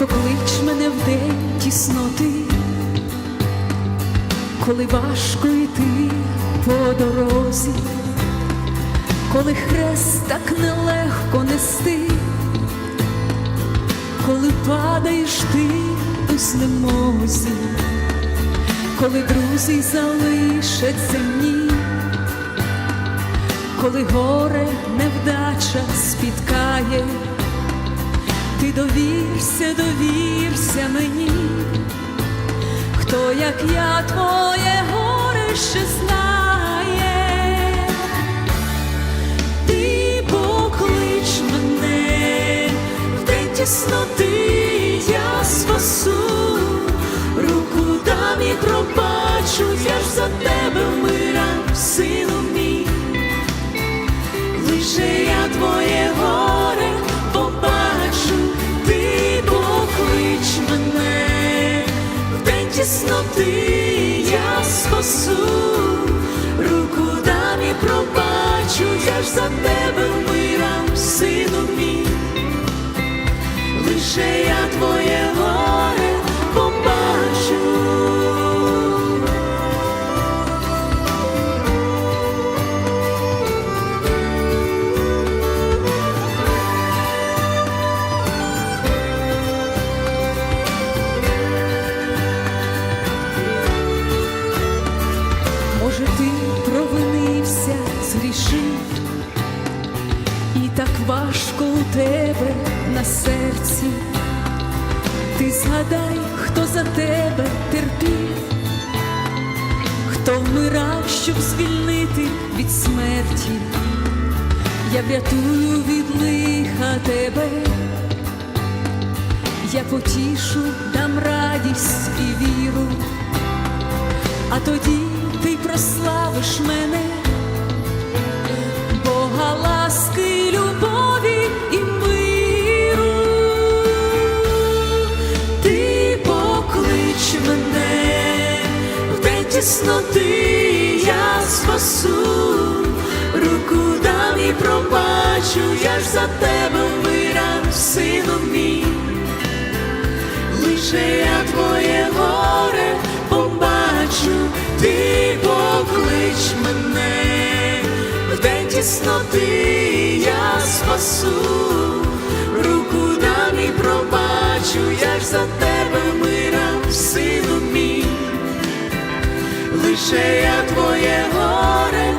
поклич мене в день тісноти, коли важко йти по дорозі, коли хрест так нелегко нести, коли падаєш ти у знемозі, коли друзі залишать земні, коли горе невдача спіткає ти довірся, довірся мені, хто, як я, твоє горе ще знає, ти поклич мене в день тісноти, я спасу, руку дам і пробачу, я ж за тебе вмирав, тісноти, я спасу, руку дам і пробачу, я ж за тебе згрішив, і так важко у тебе на серці. Ти згадай, хто за тебе терпів, хто вмирав, щоб звільнити від смерті. Я врятую від лиха тебе, я потішу, дам радість і віру. А тоді ти прославиш мене, тісноти, я спасу, руку дам і пробачу, я ж за тебе вмирав, сину мій. Лише я твоє горе побачу, ти поклич мене. В день тісноти, я спасу, руку дам і пробачу, я ж за тебе лише я твоє горе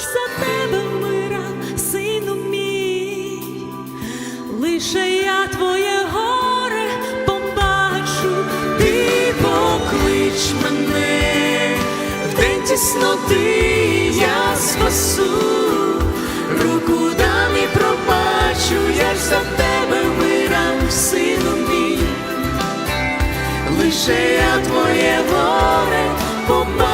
ж за тебе вмирав, сину мій, лише я твоє горе побачу, ти поклич мене. В день тісноти, я спасу, руку дам і пробачу, я ж за тебе вмирав, сину мій, лише я твоє горе побачу.